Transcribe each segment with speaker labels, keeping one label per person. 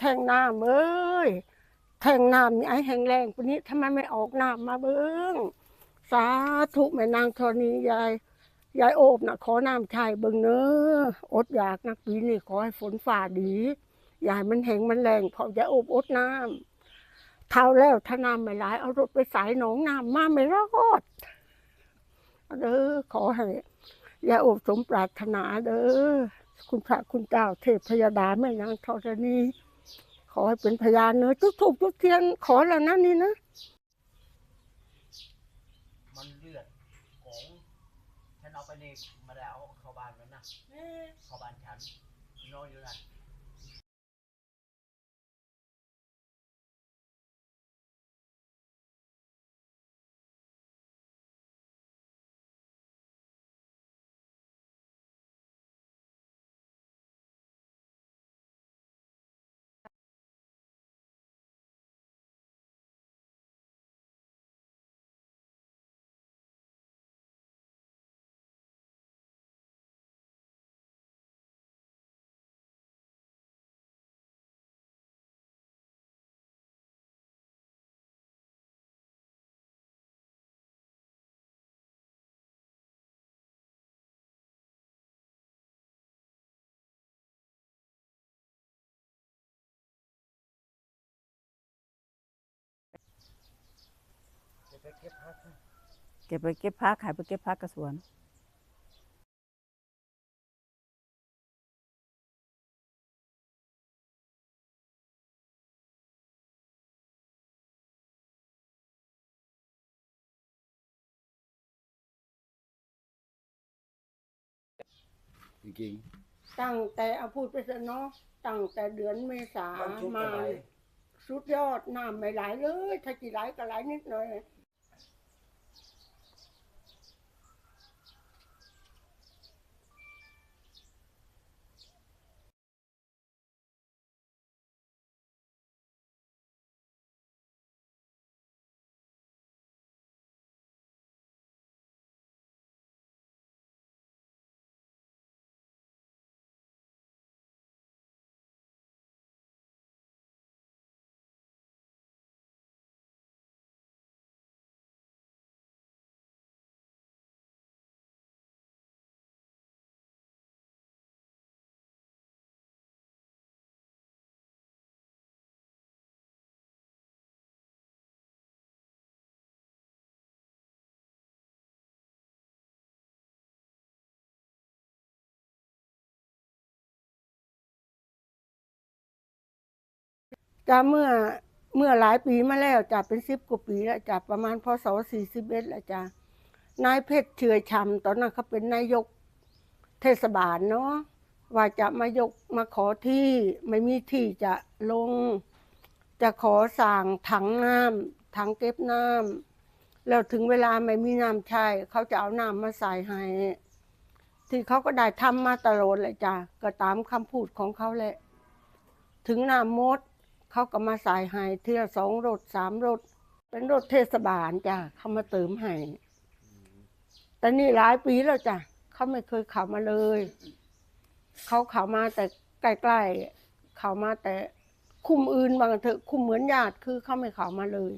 Speaker 1: แทงน้ำเอ้ยแทงน้ำนี่ไอ้แห้งแรงปานนี้ทำไมไม่ออกน้ำมาเบิ้งสาธุแม่นางธรณียายยายโอบนะขอน้ำชายเบิ่งเน้ออดอยากนักปีนี่ขอให้ฝนฝ่าดียายมันแห้งมันแรงเพราะยายโอบอดน้ำเท่าแล้วถ้าน้ำไม่ไหลเอารถไปสายหนองน้ำมาไม่รอดเด้อขอให้ยายโอบสมปรารถนาเด้อคุณพระคุณเจ้าเทพพยาดาแม่นางธรณี อให้เป็นพยานเนอะจุดถูกจุดเทียนขอแล้วนะนี่นะ
Speaker 2: มันเลือดของฉันเอาไปในมาแล้วเข้าบ้านมันนะเข้าบ้านฉันนอนอยู่นั่น เก็บพักนะ
Speaker 3: เก็บไปเก็บพักขายไปเก็บพักกระสวน
Speaker 4: จริง
Speaker 1: ตั้งแต่เอาพูดไปซะเนาะตั้งแต่เดือนเมษา
Speaker 2: มันชุก
Speaker 1: มา
Speaker 2: อะไร
Speaker 1: สุดยอดน้ำไม่ไหลเลย ถ้าจีไหลก็ไหลนิดหน่อย จะเมื่อเมื่อหลายปีมาแล้วจะเป็นสิบกว่าปีแล้วจะประมาณพศสี่สิบเอ็ดแล้วจ้ะนายเพชรเฉื่อยชำตอนนั้นเขาเป็นนายกเทศบาลเนาะว่าจะมายกมาขอที่ไม่มีที่จะลง จะขอสั่งถังน้ำถังเก็บน้ำแล้วถึงเวลาไม่มีน้ำใช้เขาจะเอาน้ำมาใส่ให้ที่เขาก็ได้ทำมาตลอดเลยจ้ะก็ตามคำพูดของเขาแหละ ถึงน้ำมด เขาก็มาใส่ให้เที่ยวสองรถสามรถ เป็นรถเทศบาลจ้ะเขามาเติมให้แต่นี่หลายปีแล้วจ้ะเขาไม่เคยเข้ามาเลย เขาเข้ามาแต่ใกล้ๆเข้ามาแต่คุมอื่นบางเถอะคุมเหมือนญาติคือเขาไม่เข้ามาเลย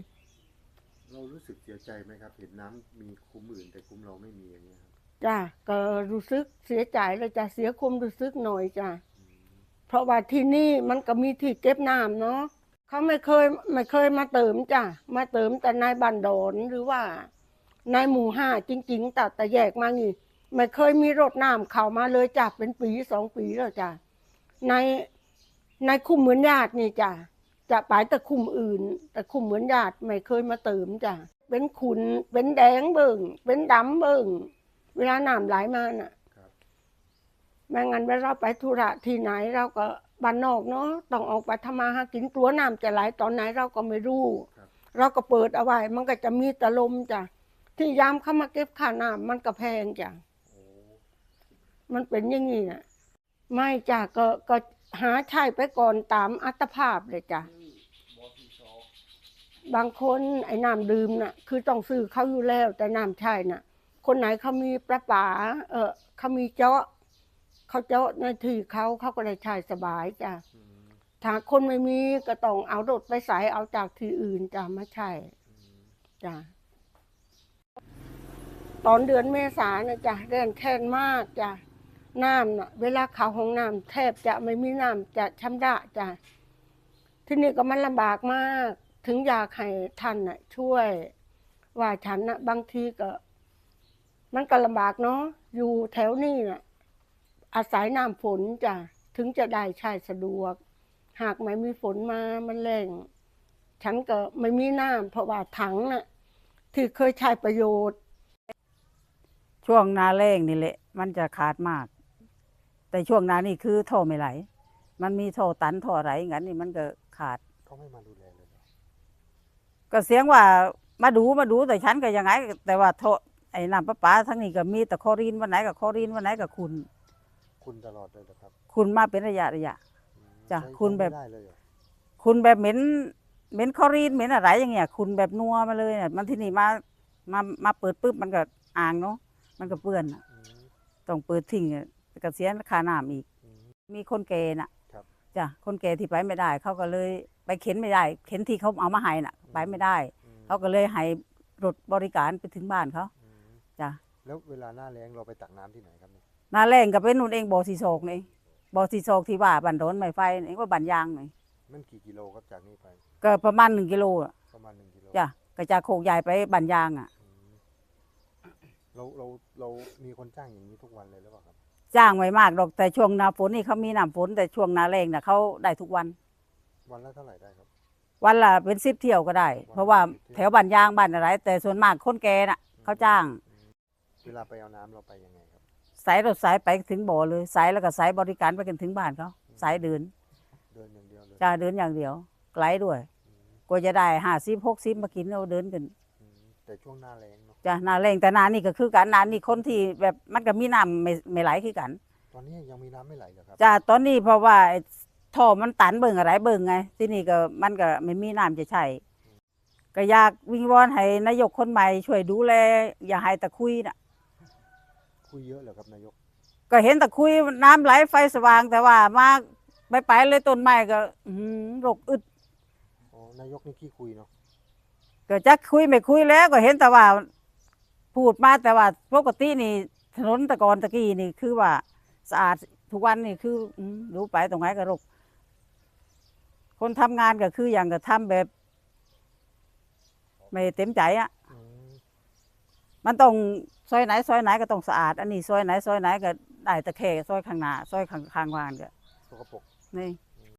Speaker 4: ๆเรารู้สึกเสียใจไหมครับ เห็นน้ำมีคุ้มอื่นแต่คุ้มเราไม่มีอย่างเงี้ยครับ
Speaker 1: จ้ะก็รู้สึกเสียใจเลยจ้ะเสียความรู้สึกหน่อยจ้ะ
Speaker 4: อืม
Speaker 1: เพราะว่าที่นี่มันก็มีที่เก็บน้ำเนาะเขาไม่เคยไม่เคยมาเติมจ้ะมาเติมแต่ในายบันดอนหรือว่าในหมู่ห้าจริง ๆแต่แต่แยกมานี่ไม่เคยมีรถน้ำเข้ามาเลยจ้ะเป็นปีสองปีแล้วจ้ะในในคุมเหมือนญาตินี่จ้ะจะไปแต่คุมอื่น แต่คุมเหมือนญาติไม่เคยมาเติมจ้ะเป็นขุนเป็นแดงเบิ่งเป็นดำเบิ่งเวลาน้ำไหลมาน่ะ ไม่งั้นเวลาเราไปธุระที่ไหนเราก็บ้านนอกเนาะต้องออกไปทำมาหากินกลัวน้ำจะไหลตอนไหนเราก็ไม่รู้
Speaker 4: ครับ
Speaker 1: เราก็เปิดเอาไว้ มันก็จะมีแตะลมจ้ะที่ยามเข้ามาเก็บค่าน้ำมันก็แพงจ้ะ
Speaker 4: โอ้
Speaker 1: มันเป็นอย่างนี้น่ะไม่จ้ะก็ก็หาใช้ไปก่อนตามอัตภาพเลยจ้ะ
Speaker 2: บอที่สอง
Speaker 1: บางคนไอ้น้ำดื่มน่ะ คือต้องซื้อเขาอยู่แล้วแต่น้ำใช้น่ะ คนไหนเขามีประปา เออเขามีเจาะ เขาเจาะในที่เขาเขาก็ได้ใช้สบายจ้ะ
Speaker 4: อืม
Speaker 1: ถ้าคนไม่มีก็ต้องเอารถไปใส่เอาจากที่อื่นจ้ะมาใช่
Speaker 4: อืม
Speaker 1: จ้ะตอนเดือนเมษาเนี่ยจ้ะเดือนแค้นมากจ้ะน้ำน่ะเวลาเข้าห้องน้ำแทบจะไม่มีน้ำจะชำระจ้ะที่นี่ก็มันลำบากมาก ถึงอยากให้ท่านน่ะช่วย ว่าฉันน่ะบางทีก็ มันก็ลำบากเนาะอยู่แถวนี้น่ะ อาศัยน้ำฝนจ้ะถึงจะได้ใช้สะดวก หากไม่มีฝนมามันแรงฉันก็ไม่มีน้ำเพราะว่าถังน่ะที่เคยใช้ประโยชน์
Speaker 3: ช่วงหนาแรงนี่แหละ มันจะขาดมาก แต่ช่วงหนานี่คือท่อไม่ไหล มันมีท่อตันท่อไหลงั้นนี่มันก็ขาด
Speaker 4: เขาไม่มาดูแลเลยเหรอ
Speaker 3: ก็เสียงว่ามาดูมาดูแต่ฉันก็ยังไง แต่ว่าท่อไอ้น้ำประปาทั้งนี้ก็มีแต่คลอรีนวันไหนกับคลอรีนวันไหนกับคุณ
Speaker 4: คุณตลอดเลยเหรอครับ
Speaker 3: คุณมาเป็นระยะระยะ
Speaker 4: อืม
Speaker 3: จ้ะ
Speaker 4: ใช้
Speaker 3: คุณแบบ
Speaker 4: ใช้ไม่ได้เลยเหรอ
Speaker 3: คุณแบบเหม็นเหม็นคลอรีนเหม็นอะไรอย่างเงี้ย คุณแบบนัวมาเลยเนี่ยมันที่นี่มามามาเปิดปุ๊บมันก็อ่างเนาะมันก็เปื้อนอะ
Speaker 4: อืม
Speaker 3: ต้องเปิดทิ้งอะก็เสียค่าน้ำอีก
Speaker 4: อืม
Speaker 3: มีคนแก่น่ะ
Speaker 4: ครับ
Speaker 3: จ้ะคนแก่ที่ไปไม่ได้ เขาก็เลยไปเข็นไม่ได้ เข็นที่เขาเอามาให้น่ะ ไปไม่ได้
Speaker 4: อืม
Speaker 3: เขาก็เลยให้รถบริการไปถึงบ้านเขา
Speaker 4: อืม
Speaker 3: จ้ะ
Speaker 4: แล้วเวลาหน้าแรงเราไปตักน้ำที่ไหนครับเนี่ย
Speaker 3: หนาแรงก็เป็นนู่นเองบ่อสีโศกนี่บ่อสีโศกที่ว่าบันโดนไม้ไฟนี่เองว่าบันยางนี่
Speaker 4: มันกี่กิโลครับจากนี้ไป
Speaker 3: ก็ประมาณหนึ่งกิโลอะ
Speaker 4: ประมาณหนึ่งกิโล
Speaker 3: จ้ะก็จากโคกใหญ่ไปบันยางอะ
Speaker 4: อืมเราเราเรามีคนจ้างอย่างนี้ทุกวันเลยหรือเปล่าครับ
Speaker 3: จ้างไว้มากดอกแต่ช่วงหน้าฝนนี่เขามีน้ำฝนแต่ช่วงหน้าแรงน่ะเขาได้ทุกวัน
Speaker 4: วันละเท่าไหร่ได้ครับ
Speaker 3: วันละเป็นสิบเที่ยวก็ได้
Speaker 4: วันละ
Speaker 3: เพราะว่า
Speaker 4: 10เที่ยว
Speaker 3: แถวบ้านยางบ้านอะไร แต่ส่วนมากคนแก่น่ะเขาจ้าง
Speaker 4: อืมเวลาไปเอาน้ำเราไปยังไงครับ
Speaker 3: สายรถสายไปถึงบ่อเลยสายแล้วก็สายบริการไปกันถึงบ้านเขาสายเดิน
Speaker 4: เดินอย่างเดียวเลย
Speaker 3: จ้าเดินอย่างเดียวไกลด้วย
Speaker 4: อืม
Speaker 3: กว่าจะได้ห้าสิบหกสิบมากินเราเดินกัน
Speaker 4: อืมแต่ช่วงหน้าแรงเนาะ
Speaker 3: จ้านาแรงแต่นานี่ก็คือกันนานี่คนที่แบบมันก็มีน้ำไม่ไม่ไหลคือกัน
Speaker 4: ตอนนี้ยังมีน้ำไม่ไหลเหรอครับ
Speaker 3: จ้าตอนนี้เพราะว่าไอ้ท่อมันตันเบิ่งอะไรเบิ่งไง ที่นี่ก็มันก็ไม่มีน้ำจะใช้ก็อยากวิงวอนให้นายกคนใหม่ช่วยดูแลอย่าให้ตะคุยน่ะ
Speaker 4: คุยเยอะเหรอครับนายก
Speaker 3: ก็เห็นตะคุยน้ำไหลไฟสว่างแต่ว่ามาไปไปๆเลยต้นไม้ก็อื้อหือรกอึด
Speaker 4: อ๋อ นายกนี่ขี้คุยเนาะ
Speaker 3: ก็จะคุยไม่คุยแล้วก็เห็นแต่ว่า พูดมาแต่ว่าปกตินี่ถนนแตะกอนตะกี้นี่คือว่าสะอาดทุกวันนี่คืออืมรู้ไปตรงไหนก็รกคนทำงานก็คืออย่างก็ทำแบบ ไม่เต็มใจอะ
Speaker 4: อืม
Speaker 3: มันต้อง ซอยไหนซอยไหนก็ต้องสะอาด อันนี้ซอยไหนซอยไหนก็ได้แตะแค่ซอยข้างหน้าซอยข้างข้างวานก็
Speaker 4: สกปรก
Speaker 3: นี่
Speaker 4: อ